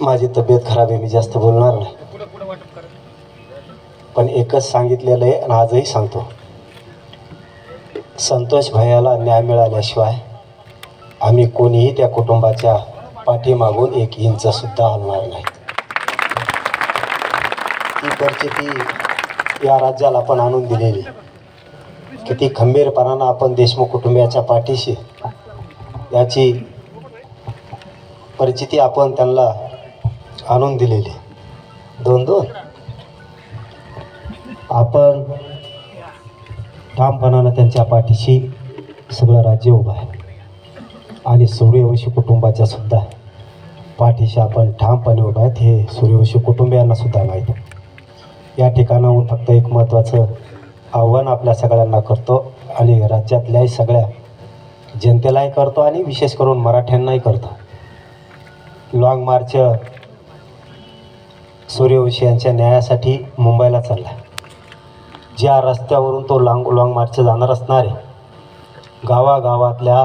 माझी तब्येत खराब आहे मी जास्त बोलणार नाही. पण एकच सांगितलेलं आहे आणि आजही सांगतो. संतोष भैयाला न्याय मिळाल्याशिवाय आम्ही कोणीही त्या कुटुंबाच्या पाठीमागून एक इंच सुद्धा हलणार नाही. ती परिस्थिती या राज्याला आपण आणून दिलेली. किती खंबीरपणानं आपण देशमुख कुटुंबियाच्या पाठीशी याची परिस्थिती आपण त्यांना आणून दिलेली. दोन दोन. आपण ठामपणानं त्यांच्या पाठीशी सगळं राज्य उभं आहे. आणि सूर्यवंशी कुटुंबाच्या सुद्धा पाठीशी आपण ठामपणे उभं आहेत हे सूर्यवंशी कुटुंबियांना सुद्धा माहीत या ठिकाणाहून फक्त एक महत्त्वाचं आव्हान आपल्या सगळ्यांना करतो आणि राज्यातल्याही सगळ्या जनतेलाही करतो आणि विशेष करून मराठ्यांनाही करतो. लाँग मार्च सूर्यवंशी यांच्या न्यायासाठी मुंबईला चालला ज्या रस्त्यावरून तो लाँग लाँग मार्च जाणार असणार आहे गावागावातल्या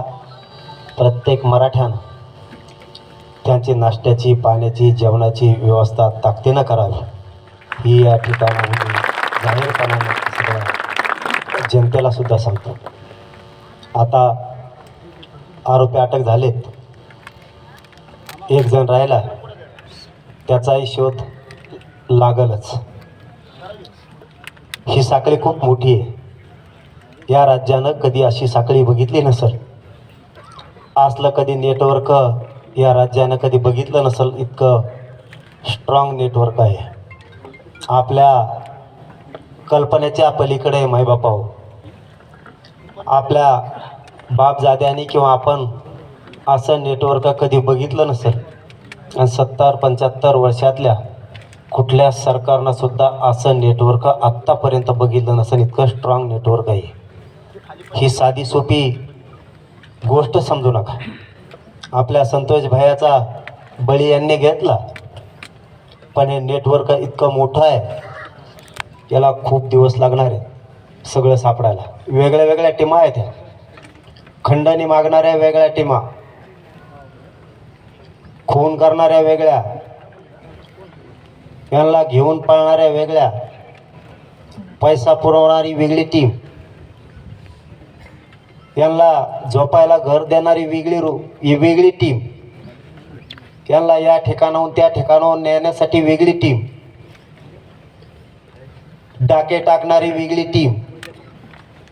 प्रत्येक मराठ्यानं त्यांची नाश्त्याची पाण्याची जेवणाची व्यवस्था ताकदीनं करावी. ही या ठिकाणी जाहीरपणाने सगळ्या जनतेला सुद्धा सांगतो. आता आरोपी अटक झालेत. एक जण राहिला त्याचाही शोध लागलच. ही साखळी खूप मोठी आहे. या राज्यानं कधी अशी साखळी बघितली नसेल? असलं कधी नेटवर्क या राज्यानं कधी बघितलं नसेल? इतकं स्ट्रॉंग नेटवर्क आहे. आपल्या कल्पनेच्या पलीकडे मायबापाव आपल्या बापजाद्यांनी किंवा आपण असं नेटवर्क कधी बघितलं नसेल? आणि सत्तर पंच्याहत्तर वर्षातल्या कुठल्या सरकारनं सुद्धा असं नेटवर्क आत्तापर्यंत बघितलं नसेल इतकं स्ट्रॉंग नेटवर्क आहे. ही साधी सोपी गोष्ट समजू नका. आपल्या संतोष भायाचा बळी यांनी घेतला पण हे नेटवर्क इतकं मोठं आहे याला खूप दिवस लागणार आहे सगळं सापडायला. वेगळ्या वेगळ्या टीमा आहेत ह्या खंडणी मागणाऱ्या वेगळ्या टीमा. खून करणाऱ्या वेगळ्या. यांना घेऊन पळणाऱ्या वेगळ्या पैसा पुरवणारी वेगळी टीम यांना झोपायला घर देणारी वेगळी रू ही वेगळी टीम यांना या ठिकाणाहून त्या ठिकाणाहून नेण्यासाठी वेगळी टीम डाके टाकणारी वेगळी टीम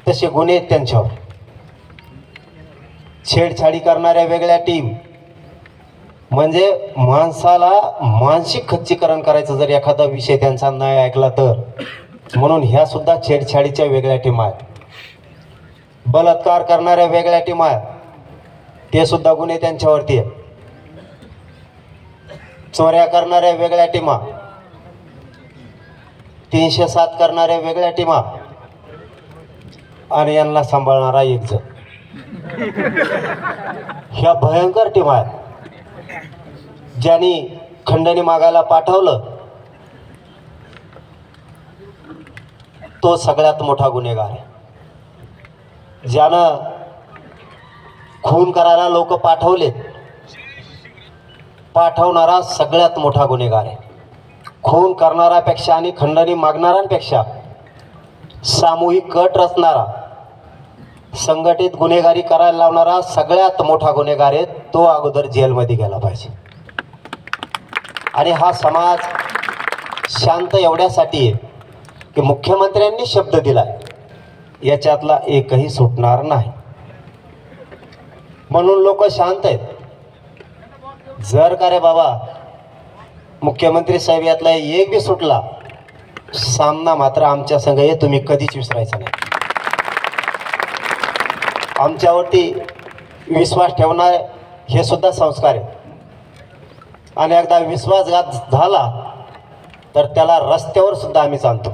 तसे गुन्हे आहेत त्यांच्यावर. छेडछाडी करणाऱ्या वेगळ्या टीम म्हणजे माणसाला मानसिक खच्चीकरण करायचं जर एखादा विषय त्यांचा नाही ऐकला तर. म्हणून ह्या सुद्धा छेडछाडीच्या वेगळ्या टीम आहेत. बलात्कार करणाऱ्या वेगळ्या टीम आहेत. ते सुद्धा गुन्हे त्यांच्यावरती आहेत. चोऱ्या करणाऱ्या वेगळ्या टीमा तीनशे सात करणाऱ्या वेगळ्या टीमा आणि यांना सांभाळणारा एक जण. ह्या भयंकर टीमा आहेत. ज्यांनी खंडणी मागायला पाठवलं तो सगळ्यात मोठा गुन्हेगार आहे. ज्यानं खून करायला लोक पाठवलेत पाठवणारा सगळ्यात मोठा गुन्हेगार आहे. खून करणाऱ्यापेक्षा आणि खंडणी मागणाऱ्यांपेक्षा सामूहिक कट रचणारा संघटित गुन्हेगारी करायला लावणारा सगळ्यात मोठा गुन्हेगार आहे तो अगोदर जेलमध्ये गेला पाहिजे. आणि हा समाज शांत एवढ्यासाठी आहे की मुख्यमंत्र्यांनी शब्द दिला याच्यातला एकही सुटणार नाही. म्हणून लोक शांत आहेत. जर का रे बाबा मुख्यमंत्री साहेब यातला एक बी सुटला सामना मात्र आमच्या संघ हे तुम्ही कधीच विसरायचा नाही. आमच्यावरती विश्वास ठेवणार हे सुद्धा संस्कार आहेत. आणि एकदा विश्वासघात झाला तर त्याला रस्त्यावर सुद्धा आम्ही सांगतो.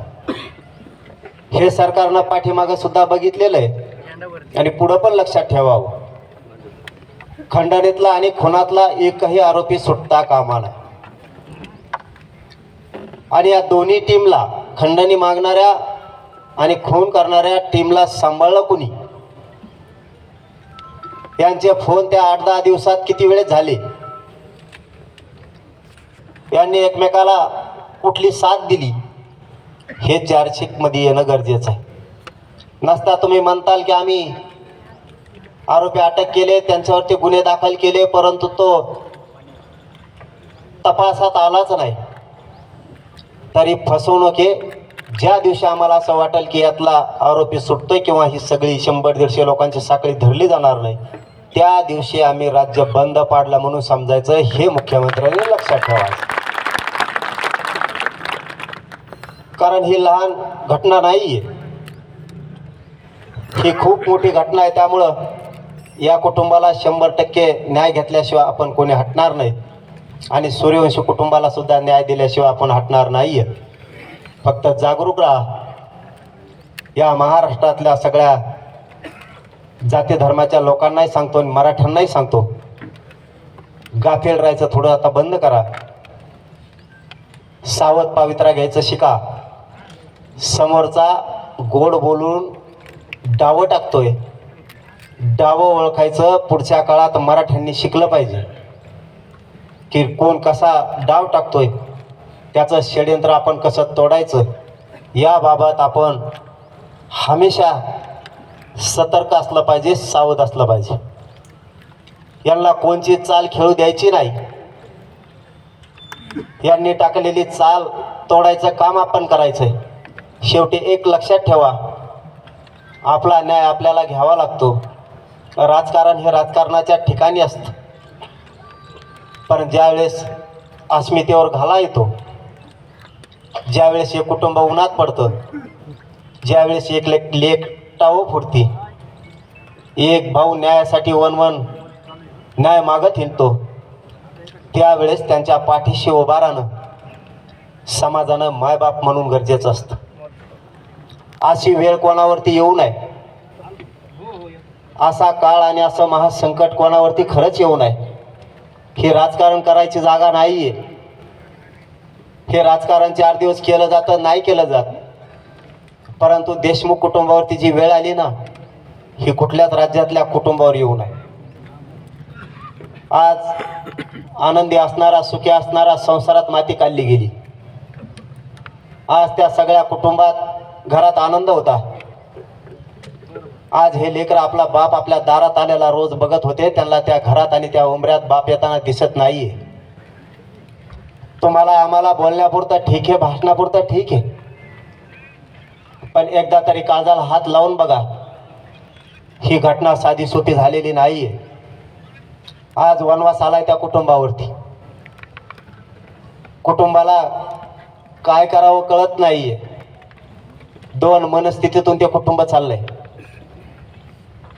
हे सरकारनं पाठीमागं सुद्धा बघितलेलं आहे आणि पुढं पण लक्षात ठेवावं. खंडणीतला आणि खुनातला एकही आरोपी सुटता कामा नाही आणि या दोन्ही टीमला खंडणी मागणाऱ्या आणि खून करणाऱ्या टीमला सांभाळलं कुणी? यांचे फोन त्या आठ दहा दिवसात किती वेळेस झाले? यांनी एकमेकाला कुठली साथ दिली हे चार्जशीटमध्ये येणं गरजेचं आहे. नसता तुम्ही म्हणताल की आम्ही आरोपी अटक केले त्यांच्यावरती गुन्हे दाखल केले परंतु तो तपासात आलाच नाही. तरी फसवणूक हे ज्या दिवशी आम्हाला असं वाटेल की यातला आरोपी सुटतोय किंवा ही सगळी शंभर दीडशे लोकांची साखळी धरली जाणार नाही त्या दिवशी आम्ही राज्य बंद पाडलं म्हणून समजायचं हे मुख्यमंत्र्यांनी लक्षात ठेवायचं. कारण ही लहान घटना नाही आहे ही खूप मोठी घटना आहे त्यामुळं या कुटुंबाला शंभर टक्के न्याय घेतल्याशिवाय आपण कोणी हटणार नाही. आणि सूर्यवंशी कुटुंबाला सुद्धा न्याय दिल्याशिवाय आपण हटणार नाही आहे फक्त जागरूक राहा. या महाराष्ट्रातल्या सगळ्या जाती धर्माच्या लोकांनाही सांगतो आणि मराठ्यांनाही सांगतो गाफेल राहायचं थोडं आता बंद करा. सावध पावित्रा घ्यायचं शिका. समोरचा गोड बोलून डावं टाकतोय. डावं ओळखायचं पुढच्या काळात मराठ्यांनी शिकलं पाहिजे. की कोण कसा डाव टाकतोय त्याचं षडयंत्र आपण कसं तोडायचं याबाबत आपण हमेशा सतर्क असलं पाहिजे सावध असलं पाहिजे. यांना कोणची चाल खेळू द्यायची नाही. यांनी टाकलेली चाल तोडायचं काम आपण करायचं आहे शेवटी एक लक्षात ठेवा. आपला न्याय आपल्याला घ्यावा लागतो. राजकारण हे राजकारणाच्या ठिकाणी असतं. पण ज्यावेळेस अस्मितेवर घाला येतो ज्यावेळेस हे कुटुंब उन्हात पडतं ज्यावेळेस एक लेक लेक टाव फुटती. एक भाऊ न्यायासाठी वन वन न्याय मागत हिंडतो. त्यावेळेस त्यांच्या पाठीशी उभा राहणं समाजानं मायबाप म्हणून गरजेचं असतं. अशी वेळ कोणावरती येऊ नये. असा काळ आणि असं महासंकट कोणावरती खरंच येऊ नये. हे राजकारण करायची जागा नाही आहे हे राजकारण चार दिवस केलं जातं नाही केलं जात. परंतु देशमुख कुटुंबावरती जी वेळ आली ना ही कुठल्याच राज्यातल्या कुटुंबावर येऊ नये. आज आनंदी असणारा सुखी असणारा संसारात माती काढली गेली. आज त्या सगळ्या कुटुंबात घरात आनंद होता. आज हे लेकर आपला बाप आपल्या दारात आलेला रोज बघत होते. त्यांना त्या घरात आणि त्या उमऱ्यात बाप येताना दिसत नाही तुम्हाला आम्हाला बोलण्यापुरतं ठीक आहे भाषणापुरता ठीक आहे. पण एकदा तरी काळजाला हात लावून बघा. ही घटना साधी सोपी झालेली आहे आज वनवास आलाय त्या कुटुंबावरती. कुटुंबाला काय करावं कळत नाहीये. दोन मनस्थितीतून ते कुटुंब चाललंय.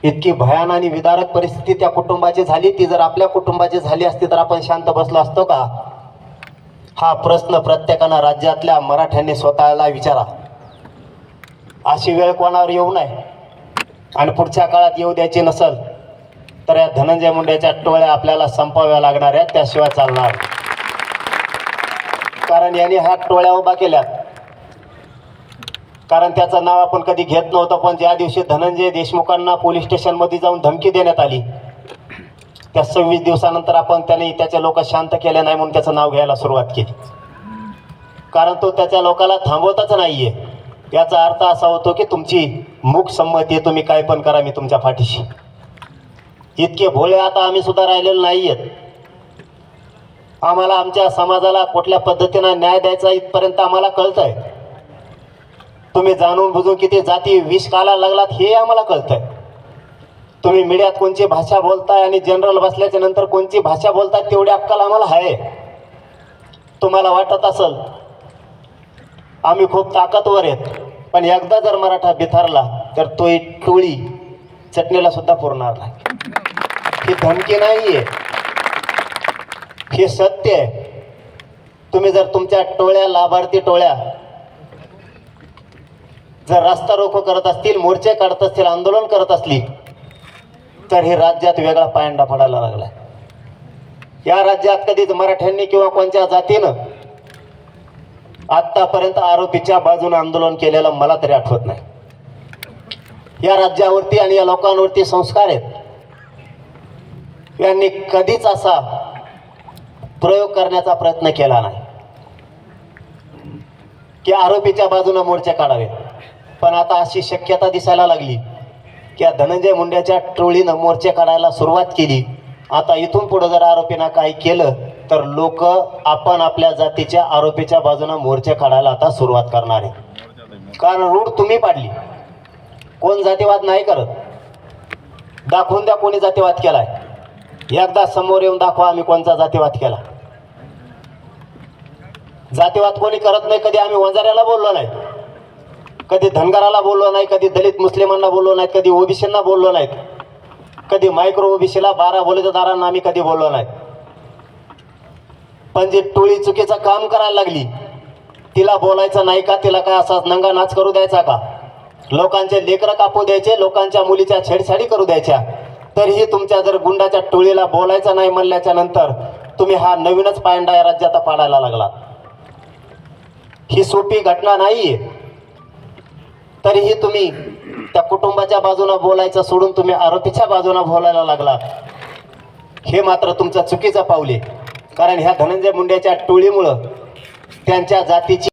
इतकी भयान आणि विदारक परिस्थिती त्या कुटुंबाची झाली. ती जर आपल्या कुटुंबाची झाली असती तर आपण शांत बसलो असतो का? हा प्रश्न प्रत्येकानं राज्यातल्या मराठ्यांनी स्वतःला विचारा. अशी वेळ कोणावर येऊ नये. आणि पुढच्या काळात येऊ द्यायची नसल तर या धनंजय मुंडेच्या टोळ्या आपल्याला संपाव्या लागणार आहेत. त्याशिवाय चालणार. कारण यांनी ह्या टोळ्या उभा केल्या कारण त्याचं नाव आपण कधी घेत नव्हतं पण ज्या दिवशी धनंजय देशमुखांना पोलीस स्टेशनमध्ये जाऊन धमकी देण्यात आली त्या सव्वीस दिवसानंतर आपण त्याने त्याचे लोक शांत केले नाही म्हणून त्याचं नाव घ्यायला सुरुवात केली. कारण तो त्याच्या लोकाला थांबवतच नाहीये. याचा अर्थ असा होतो की तुमची मूक संमती आहे तुम्ही काय पण करा मी तुमच्या पाठीशी. इतके भोळे आता आम्ही सुद्धा राहिलेलो नाही आहेत आम्हाला आमच्या समाजाला कुठल्या पद्धतीनं न्याय द्यायचा इथपर्यंत आम्हाला कळत आहे तुम्ही जाणून बुजून किती जाती विष काला लागलात हे आम्हाला कळतंय. तुम्ही मीडियात कोणची भाषा बोलताय आणि जनरल बसल्याच्या नंतर कोणची भाषा बोलताय तेवढी अक्कल आम्हाला आहे. तुम्हाला वाटत असल आम्ही खूप ताकदवर आहेत पण एकदा जर मराठा बिथारला तर तो एक टोळी चटणीला सुद्धा पुरणार नाही. ही धमकी नाही आहे हे सत्य आहे. तुम्ही जर तुमच्या टोळ्या लाभार्थी टोळ्या जर रस्ता रोको करत असतील मोर्चे काढत असतील आंदोलन करत असली तर हे राज्यात वेगळा पायंडा पडायला लागला या राज्यात कधीच मराठ्यांनी किंवा कोणत्या जातीनं आतापर्यंत आरोपीच्या बाजूने आंदोलन केलेलं मला तरी आठवत नाही. या राज्यावरती आणि या लोकांवरती संस्कार आहेत. यांनी कधीच असा प्रयोग करण्याचा प्रयत्न केला नाही. की आरोपीच्या बाजूने मोर्चे काढावेत. पण आता अशी शक्यता दिसायला लागली की या धनंजय मुंड्याच्या टोळीनं मोर्चे काढायला सुरुवात केली. आता इथून पुढं जर आरोपीनं काही केलं तर लोक आपण आपल्या जातीच्या आरोपीच्या बाजूनं मोर्चे काढायला आता सुरुवात करणार आहे. कारण रूढ तुम्ही पाडली. कोण जातीवाद नाही करत. दाखवून द्या कोणी जातीवाद केलाय. एकदा समोर येऊन दाखवा आम्ही कोणता जातीवाद केला. जातीवाद कोणी करत नाही कधी आम्ही वंजाऱ्याला बोललो नाही. कधी धनगराला बोललो नाही कधी दलित मुस्लिमांना बोललो नाहीत कधी ओबीसींना बोललो नाहीत कधी मायक्रो ओबीसीला बारा बोलतदारांना आम्ही कधी बोललो नाहीत पण जी टोळी चुकीचं काम करायला लागली तिला बोलायचं नाही का? तिला काय असा नंगा नाच करू द्यायचा का? लोकांचे लेकरं कापू द्यायचे लोकांच्या मुलीच्या छेडछाडी करू द्यायच्या. तरीही तुमच्या जर गुंडाच्या टोळीला बोलायचं नाही म्हणल्याच्या नंतर तुम्ही हा नवीनच पायंडा या राज्यात पाडायला लागला ही सोपी घटना नाहीये. तरीही तुम्ही त्या कुटुंबाच्या बाजूला बोलायचं सोडून तुम्ही आरोपीच्या बाजूला बोलायला लागला. हे मात्र तुमचं चुकीचं पावले कारण ह्या धनंजय मुंड्याच्या टोळीमुळं त्यांच्या जातीची